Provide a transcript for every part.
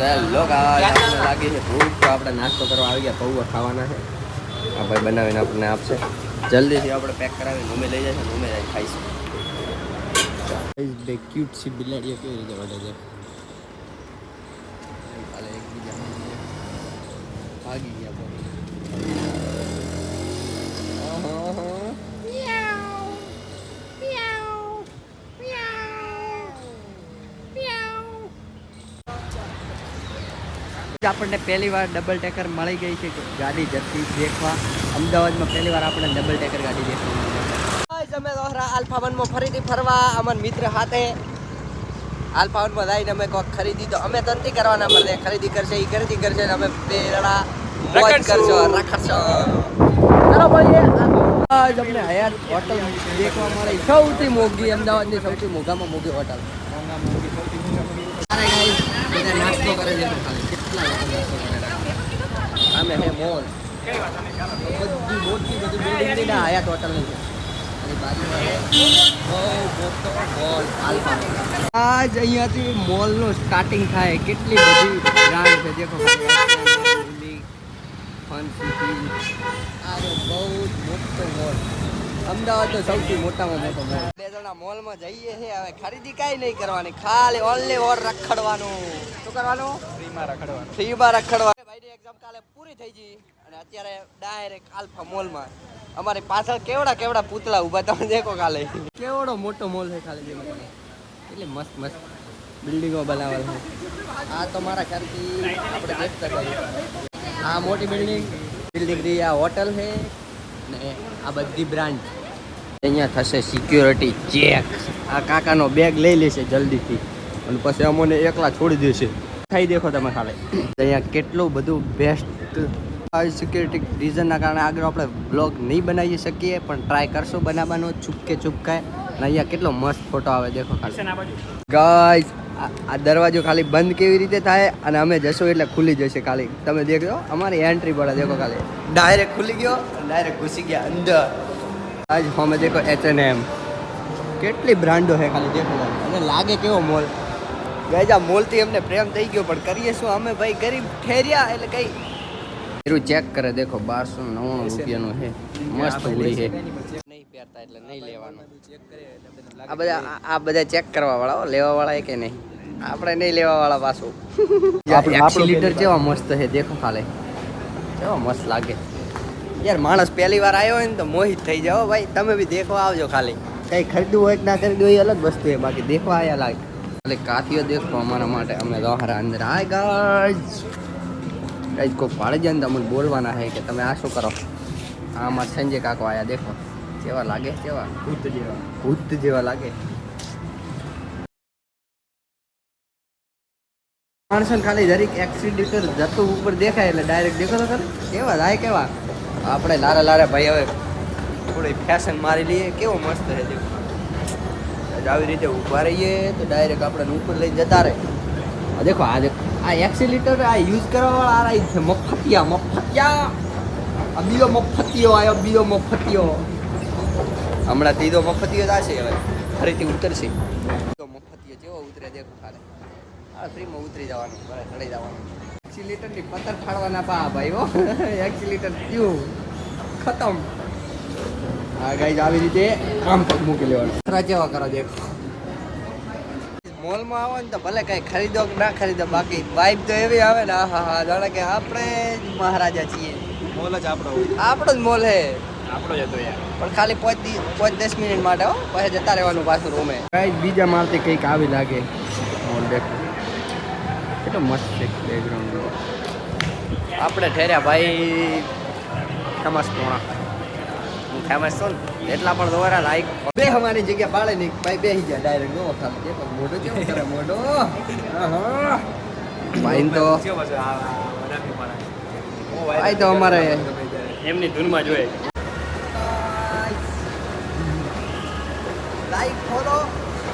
Hello આપણને લાગી છે ભૂખ તો આપણે નાસ્તો કરવા આવી ગયા પૌવા ખાવાના છે. આ ભાઈ બનાવીને આપણને આપશે. જલ્દીથી આપણે પેક કરાવીને અમે લઈ જશે અમે જઈ ખાઈશું. બે ક્યુટ સી બિલાડીઓ કેવી રીતે વડે છે? ભાગી ગયા બહુ. આહા. આપણને પહેલી વાર ડબલ ટેકર મળી ગઈ છે. ગાડી જતી દેખવા. અમદાવાદમાં પહેલી વાર આપણે ડબલ ટેકર ગાડી દેખવા મળી અમે દોહરા આલ્ફા વનમાં ફરીથી ફરવા અમાર મિત્ર સાથે આલ્ફા વનમાં જઈને અમે કોક ખરીદી તો અમે તો કરવાના મળે ખરીદી કરશે એ ખરીદી કરશે ને અમે બે જણા મોજ કરશો રખડશો. ચાલો ભાઈ આજ અમને હયાત હોટલ દેખવા મળે. સૌથી મોંઘી અમદાવાદની સૌથી મોંઘામાં મોંઘી હોટલ નાસ્તો કરે છે મોલ બધી મોટી બધી બિલ્ડિંગની ના હયાત હોટલની અહીંયાથી મોલનું સ્ટાર્ટિંગ થાય. કેટલી બધી બ્રાન્ડ છે. દેખો ફન સિટી આ મોટો મોલ અમદાવાદનો સૌથી મોટામાં મોટો મોલ જણા મોલમાં જઈએ છે હવે ખરીદી કાંઈ નહીં કરવાની ખાલી ઓનલી ઓર રખડવાનું. શું કરવાનું? ફ્રીમાં રખડવાનું. ફ્રીમાં રખડવાનું. ભાઈની એક્ઝામ કાલે પૂરી થઈ ગઈ અને અત્યારે ડાયરેક્ટ આલ્ફા મોલમાં. અમારી પાછળ કેવડા કેવડા પૂતળા ઊભા તમે દેખો કાલે. કેવડો મોટો મોલ છે ખાલી એટલે મસ્ત મસ્ત બિલ્ડિંગો બનાવેલ છે. આ તો મારા ખ્યાલથી આપણે દેખતા કરીએ આ મોટી બિલ્ડિંગ. બિલ્ડિંગ આ હોટલ છે ને આ બધી બ્રાન્ડ અહીંયા થશે સિક્યોરિટી ચેક આ કાકાનો બેગ લઈ લેશે જલ્દીથી. અને પછી અમોને એકલા છોડી દેશે. ખાઈ દેખો તમે ખાલી. અહીંયા કેટલું બધું બેસ્ટ આ સિક્યોરિટી રીઝનના કારણે આગળ આપણે બ્લોગ નહીં બનાવી શકીએ પણ ટ્રાય કરશું બનાવવાનો ચૂપકે ચૂપકાય અને અહીંયા કેટલો મસ્ત ફોટો આવે દેખો ખાલી. આ ગાઈસ આ દરવાજો ખાલી બંધ કેવી રીતે થાય? અને અમે જશું એટલે ખુલી જશે ખાલી. તમે દેખજો અમારી એન્ટ્રી પડે દેખો ખાલી. ડાયરેક્ટ ખુલી ગયો ડાયરેક્ટ ઘૂસી ગયા અંદર. આજ હમે દેખો એચ એન એમ કેટલી બ્રાન્ડો છે ખાલી દેખો અને લાગે કેવો મોલ. ગાઈસ આ મોલથી અમને પ્રેમ થઈ ગયો પણ કરીએ શું? અમે ભાઈ ગરીબ ઠેર્યા એટલે કઈ. એરું ચેક કરે દેખો બારસો નવ્વાણું રૂપિયાનું છે. મસ્ત ઉડી છે. નહીં પહેરતા એટલે નહીં લેવાનું. આ બધા આ- બધા ચેક કરવા વાળા લેવા વાળા કે નહીં? આપણે નહીં લેવા વાળા પાછું. આપણું- લીટર જેવા કેવા મસ્ત છે દેખો ખાલે. કેવા મસ્ત લાગે. યાર માણસ પહેલી વાર આવ્યો હોય ને તો મોહિત થઈ જાઓ ભાઈ. તમે બી દેખવા આવજો ખાલી. કઈ ખરીદવું હોય કે ના ખરીદવું એ અલગ વસ્તુ છે બાકી દેખવા આવ્યા લાગે એટલે કાથીઓ દેખો અમારા માટે. અમે દોહરા અંદર હાય ગાજ ગાઈઝ કોઈ પાડી જાય ને તો બોલવાના છે કે તમે આ શું કરો? આ અમારા સંજય કાકો આયા દેખો. કેવા લાગે કેવા? ભૂત જેવા. ભૂત જેવા લાગે. માણસોને ખાલી જરીક એક્સિડેટર જતું ઉપર દેખાય એટલે ડાયરેક્ટ દેખો તો કરે કેવા થાય કેવા? આપણે લારા લારે ભાઈ હવે થોડી ફેશન મારી લઈએ. કેવો મસ્ત છે આવી રીતે ઊભા રહીએ તો ડાયરેક્ટ આપણે ઉપર લઈને જતા રહે. દેખો, આ દેખો. આ એક્સિલેટર આ યુઝ કરવા વાળા આ રહી છે. મફતિયા મફતિયા. આ બીજો મફતિયો આવ્યો બીજો મફતિયો. હમણાં ત્રીજો મફતિયો જ હવે. ફરીથી ઉતરશે. તો મફતિયો જેવો ઉતરે દેખો ખાલે. આ ફ્રીમાં ઉતરી જવાનું ચડી જવાનું. એક્સિલેટરની પથ્થર ફાડવાના પા ભાઈ હો એક્સિલેટર થયું ખતમ. હા ગાઈઝ આવી રીતે આમ પગ મૂકી લેવાનું. ખરા જેવા કરો દેખો મોલમાં આવો ને તો ભલે કઈ ખરીદો કે ના ખરીદો બાકી વાઇબ તો એવી આવે ને હા હા જાણે કે આપણે જ મહારાજા છીએ. મોલ જ આપણો આપણો જ મોલ હે. આપણો જ હતો યાર. પણ ખાલી પાંચ દિવસ પાંચ દસ મિનિટ માટે હો. પછી જતા રહેવાનું પાછું રૂમે કઈ બીજા માળથી કંઈક આવી લાગે. મોલ દેખો. કેટલો મસ્ત છે બેકગ્રાઉન્ડ આપણે ઠેર્યા ભાઈ ફેમસ પોણા હું ફેમસ છું ને એટલા પણ દોરા લાઈક બે અમારી જગ્યા પાડે નહીં ભાઈ બેસી ગયા ડાયરેક્ટ નો ખાલી દેખો મોઢો કેવો કરે મોઢો? ભાઈ તો ભાઈ તો અમારે એમની ધૂનમાં જોઈએ લાઈક ફોલો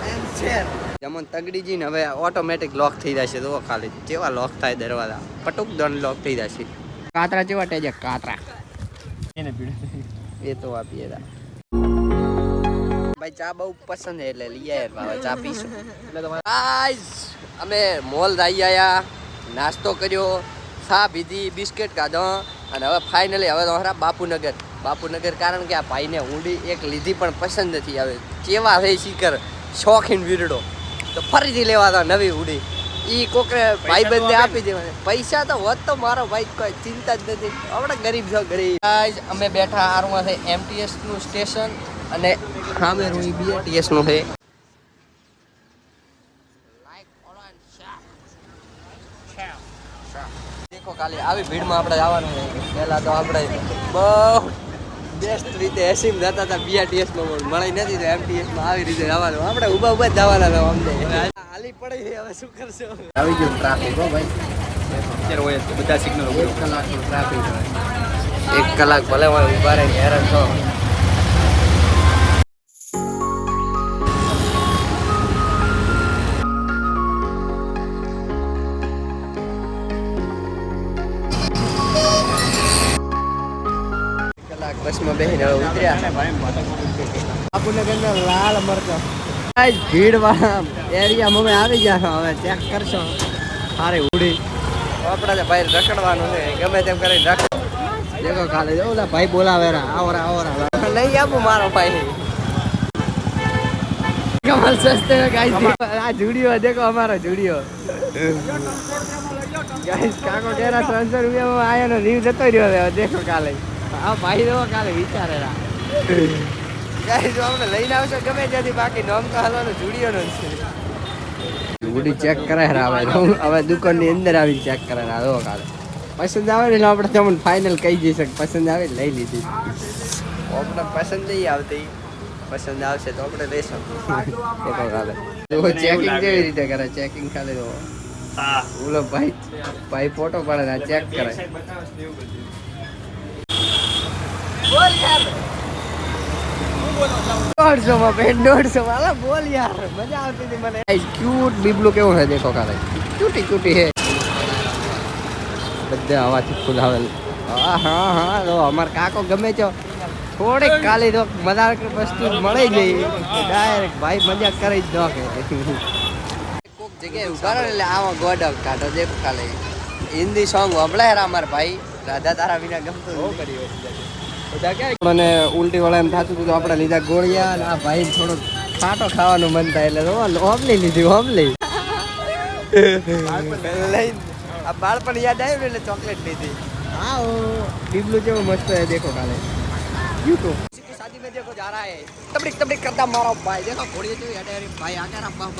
એન્ડ શેર જેમન તગડીજી ને હવે ઓટોમેટિક લોક થઈ જશે. તો ખાલી જેવા લોક થાય દરવાજા. પટુક દંડ લોક થઈ જશે. કાતરા જેવા ટેજે? કાતરા. એને પીડે એ તો આપીએ દા ભાઈ ચા બહુ પસંદ છે એટલે લઈ આવ્યા બાબા ચા પીશું. એટલે તમારે ગાઈસ અમે મોલ જઈ આયા નાસ્તો કર્યો ચા પીધી બિસ્કિટ ખાધો અને હવે ફાઇનલી હવે તો ખરા બાપુનગર. બાપુનગર કારણ કે આ ભાઈને ઊંડી એક લીધી પણ પસંદ નથી આવે. કેવા છે શીખર? શોખીન વીરડો. તો ફરીથી લેવા નવી ઊંડી ઈ કોકરે ભાઈબંધને આપી દેવા પૈસા તો હોત તો મારો ભાઈ કોઈ ચિંતા જ નથી. આપણે ગરીબ છો ગરીબ. આજ અમે બેઠા હારમાં છે એમટીએસનું સ્ટેશન અને સામે રૂઈ બીએટીએસનું છે. દેખો કાલે આવી ભીડમાં આપણે જવાનું છે. પહેલા તો આપણે બહુ બેસ્ટ રીતે એસીમ જતા હતા બીઆરટીએસમાં પણ. મળી નથી તો એમટીએસમાં આવી રીતે જવાનું. આપણે ઊભા ઊભા જ જવાના હતા અમને હાલી પડી હવે શું કરશો? આવી ગયું ટ્રાફિક હો ભાઈ. અત્યારે હોય બધા સિગ્નલ એક કલાક ટ્રાફિક એક કલાક ભલે હોય ઊભા રહીને હેરાન છો બસમાં બેસીને હવે ઉતર્યા. બાપુનગરના લાલ મરચો. આજ ભીડ વાળા એરિયામાં અમે આવી ગયા હવે ચેક કરશો. સારી ઉડી. આપણે તો ભાઈ રખડવાનું છે ગમે તેમ કરીને રખડ દેખો ખાલી જો ઓલા ભાઈ બોલાવે રા આવરા. આવરા નહીં આપું મારો ભાઈ. કમલ સસ્તે ગાઈસ. આ જુડિયો દેખો અમારો જુડિયો ગાઈસ કાકો કેરા ત્રણસો રૂપિયામાં આયાનો રીવ જતો રહ્યો હવે દેખો કાલે આ ભાઈ તો કાલે વિચારે રા. ગાઈસ આપણે લઈને આવશો ગમે ત્યાંથી બાકી નોમ તો હાલવાનો જુડિયો નો છે. ગુડી ચેક કરે હવે હવે દુકાનની અંદર આવી ચેક કરાય હવે કાલે. પસંદ આવે ને આપણે તમને ફાઇનલ કહી જઈ શકે પસંદ આવે લઈ લીધી. આપણે પસંદ નહીં આવતી. પસંદ આવશે તો આપણે લઈશું. દેખો કાલે. તો ચેકિંગ કેવી રીતે કરે ચેકિંગ ખાલી હા. ઓલો ભાઈ ભાઈ ફોટો પાડે ચેક કરે બોલ યાર. મજા મળી ગઈ ડાયરેક્ટ ભાઈ મજાક કરી જ દો જગ્યાએ ઊભા ગોડ કાઢો, દેખો કાલે હિન્દી સોંગ રા અમાર ભાઈ. રાધા તારા વિના ગમતું કર્યું મને ઉલટી વળા એમ થતું હતું આપણે લીધા ગોળિયા આ ભાઈ થોડો ખાટો ખાવાનું મન થાય એટલે ઓમલી લીધી, ઓમલી. આ બાળપણ યાદ આવ્યું એટલે ચોકલેટ લીધી. હા ડીબલું જેવું મસ્ત હે દેખો કાલે યુ તો મેં દેખો જા કરતા મારો ભાઈ. દેખો ઘોડીએ ભાઈ આગળ આ બાપ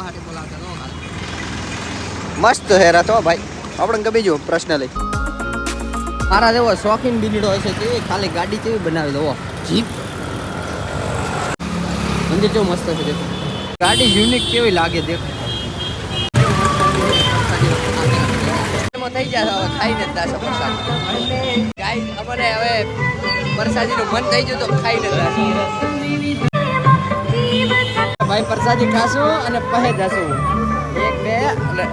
મસ્ત હેરા તો ભાઈ. આપણે ગમે જો પ્રશ્ન લઈ મારા જેવો શોખીન બિલીડો હશે કેવી ખાલી ગાડી કેવી બનાવી દો જીપ. મંદિર કેવું મસ્ત છે દેખો. ગાડી યુનિક કેવી લાગે દેખો. થઈ જાય, હવે પ્રસાદીનું મન થઈ ગયું તો ખાઈને જ દાશો ભાઈ પ્રસાદી ખાશું અને પહે જશું. એક, બે, અને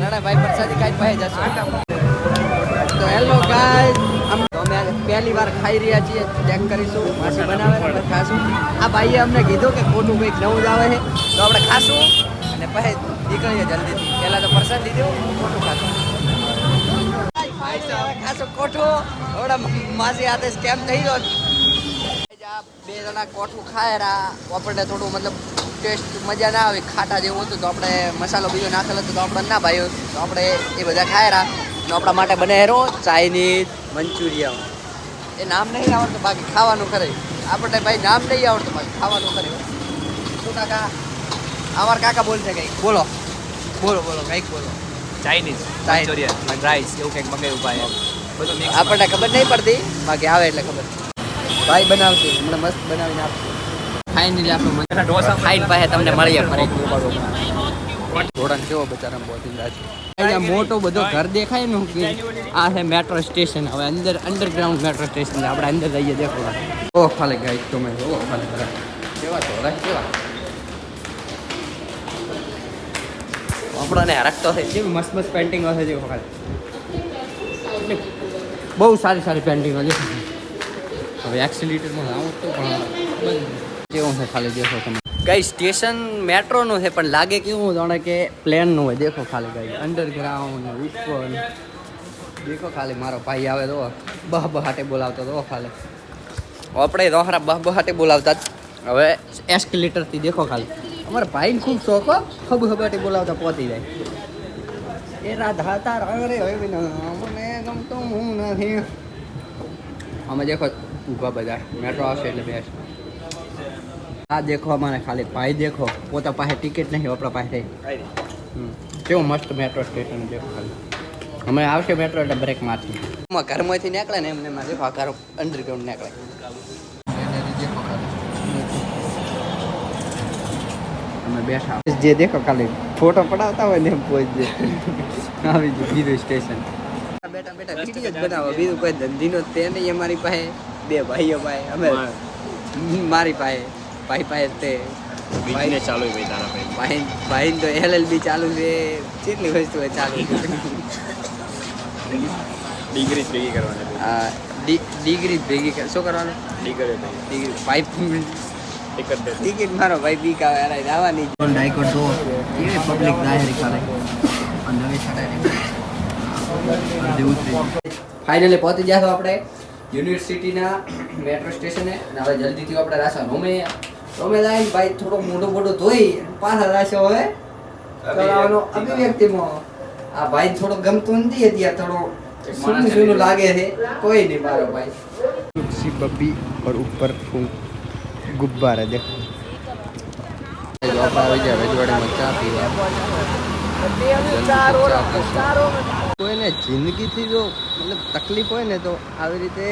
ના ભાઈ પ્રસાદી ખાઈ પહે જશું. તો હેલો ગાઈઝ અમે પહેલી વાર ખાઈ રહ્યા છીએ. ચેક કરીશું. માસી બનાવે ખાશું. આ ભાઈએ અમને કીધું કે ખોટું કંઈક નવું જ આવે છે. તો આપણે ખાશું અને પછી નીકળીએ જલ્દીથી. પહેલાં તો પ્રસાદ લીધો, ખોટું ખાશું ખાશું કોઠું. હમણાં માસી હાથે સ્કેમ થઈ ગયો. બે જણા કોઠું ખાય રા આપણને થોડું મતલબ ટેસ્ટ મજા ના આવે. ખાટા જેવું હતું તો આપણે મસાલો બીજો નાખેલો હતો તો આપણે ના ભાઈ તો આપણે એ બધા ખાય રા તો આપણા માટે બને હેરો ચાઇનીઝ મંચુરિયન. એ નામ નહીં આવડતું બાકી ખાવાનું કરે. આપણને ભાઈ નામ નહીં આવડતું બાકી ખાવાનું કરે. શું કાકા? અમાર કાકા બોલશે કંઈક. બોલો. બોલો બોલો કંઈક બોલો. ચાઇનીઝ. મંચુરિયન રાઈસ એવું કંઈક મગાવ્યું ભાઈ બધું આપણને ખબર નહીં પડતી બાકી આવે એટલે ખબર. ભાઈ બનાવશે હમણાં મસ્ત બનાવીને આપશે ફાઇનલી આપણું ઢોસા ફાઇન પાસે તમને મળીએ ફરી. ઘોડા કેવો બચારા બોધિંદા છે. અહીંયા મોટો બધો ઘર દેખાય ને હું આ છે મેટ્રો સ્ટેશન હવે અંદર અંડરગ્રાઉન્ડ મેટ્રો સ્ટેશન છે. આપણે અંદર જઈએ દેખો ઓ ખાલી તો મેં ઓ ખાલી ખરા કેવા ધોરા કેવા? આપણને હરકતો થાય. જેવી મસ્ત મસ્ત પેન્ટિંગો છે જેવો ખાલી. બહુ સારી સારી પેન્ટિંગો છે હવે એક્સિલેટરમાં આવું તો પણ જેવું છે ખાલી દેખો તમે. કઈ સ્ટેશન મેટ્રોનું છે, પણ લાગે કેવું જાણે કે પ્લેનનું હોય. દેખો ખાલી ગઈ અંડરગ્રાઉન્ડ ઉપર. દેખો ખાલી મારો ભાઈ આવે તો બહ બહાટે બોલાવતો તો ખાલી. આપણે રોહરા બહ બહાટે બોલાવતા હવે એસ્કેલેટરથી દેખો ખાલી. અમારા ભાઈને ખૂબ શોખ ખબ ખબાટે બોલાવતા પહોંચી જાય. એ રાધા તારા રે હવે વિના ગમતો હું નથી. અમે દેખો, ઊભા બધા, મેટ્રો આવશે એટલે બેસ. આ દેખો અમારે ખાલી ભાઈ દેખો. પોતા પાસે ટિકિટ નહીં આપણા પાસે હમ. કેવું મસ્ત મેટ્રો સ્ટેશન દેખો ખાલી. અમે આવશે મેટ્રો એટલે બ્રેક મારશે. ઘરમાંથી નીકળે ને એમને માં દેખો આ ઘર અંડરગ્રાઉન્ડ નીકળે. અમે બેઠા. જે દેખો ખાલી ફોટો પડાવતા હોય ને એમ પહોંચજે આવી ગયું બીજું સ્ટેશન બેઠા બેઠા વીડિયો જ બનાવો. બીજું કોઈ ધંધીનો તે નહીં અમારી પાસે. બે ભાઈઓ પાસે અમે મારી પાસે. ભાઈ પાસે તે બિઝનેસ ચાલુ હોય ભાઈ તારા ભાઈ. ભાઈ તો એલએલબી ચાલુ છે. કેટલી વસ્તુ ચાલુ. છે ડિગ્રી ભેગી કરવાની. આ ડી- ડિગ્રી ભેગી કર- શું કરવાનું? Degree degree. પાઇપ ટિકિટ મારો ભાઈ બીક આવે અરે આવવાની ડાયકોટ તો કેવી પબ્લિક દાયરી કરે નવી ફાઇનલી પહોંચી ગયા તો આપણે. યુનિવર્સિટીના મેટ્રો સ્ટેશને અને હવે જલ્દીથી આપણે રાસા રોમે તો લાઈન ભાઈ થોડો મોટો મોટો ધોઈ પાછા રાશે હવે ચલાવવાનો અભિવ્યક્તિમાં. આ ભાઈ થોડો ગમતો નથી અત્યારે થોડો સૂનું સૂનું લાગે છે. કોઈ નહીં મારો ભાઈ. સી બબ્બી ઓર ઉપર ગુબ્બારા દે કોઈને જિંદગીથી જો મતલબ તકલીફ હોય ને તો આવી રીતે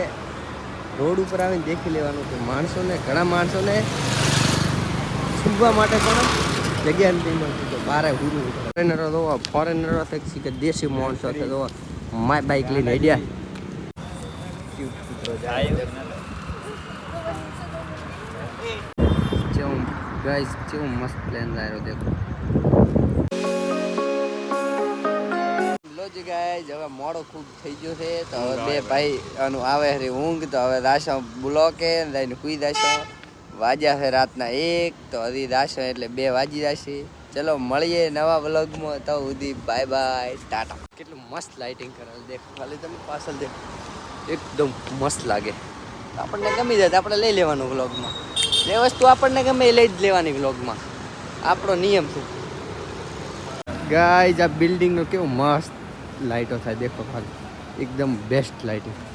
રોડ ઉપર આવીને દેખી લેવાનું કે માણસોને ઘણા માણસોને સુવા માટે પણ જગ્યા નથી મળતી, તો બારે હુરું ફોરેનરો તો ફોરેનરો છે કે દેશી માણસો છે તો માય બાઇક લઈને આઈડિયા જેવું ગાઈસ જેવું મસ્ત પ્લેન લાવ્યો દેખો. જી હવે મોડો ખૂબ થઈ ગયો છે, તો હવે બે ભાઈ આનું આવે છે ઊંઘ, તો હવે રાશો બ્લોકે લઈને સુઈ જાશો વાગ્યા છે રાતના એક, તો હજી રાશો એટલે બે વાજી જશે. ચલો, મળીએ નવા વ્લોગમાં. તો સુધી બાય બાય, ટાટા. કેટલું મસ્ત લાઇટિંગ કરેલું દેખો, ખાલી તમે પાછળ દેખો. એકદમ મસ્ત લાગે. આપણને ગમી જાય આપણે લઈ લેવાનું વ્લોગમાં. જે વસ્તુ આપણને ગમે એ લઈ જ લેવાની વ્લોગમાં. આપણો નિયમ છે ગાય આ બિલ્ડિંગનો કેવો મસ્ત લાઇટો થાય. દેખો ખાલી. એકદમ બેસ્ટ લાઇટિંગ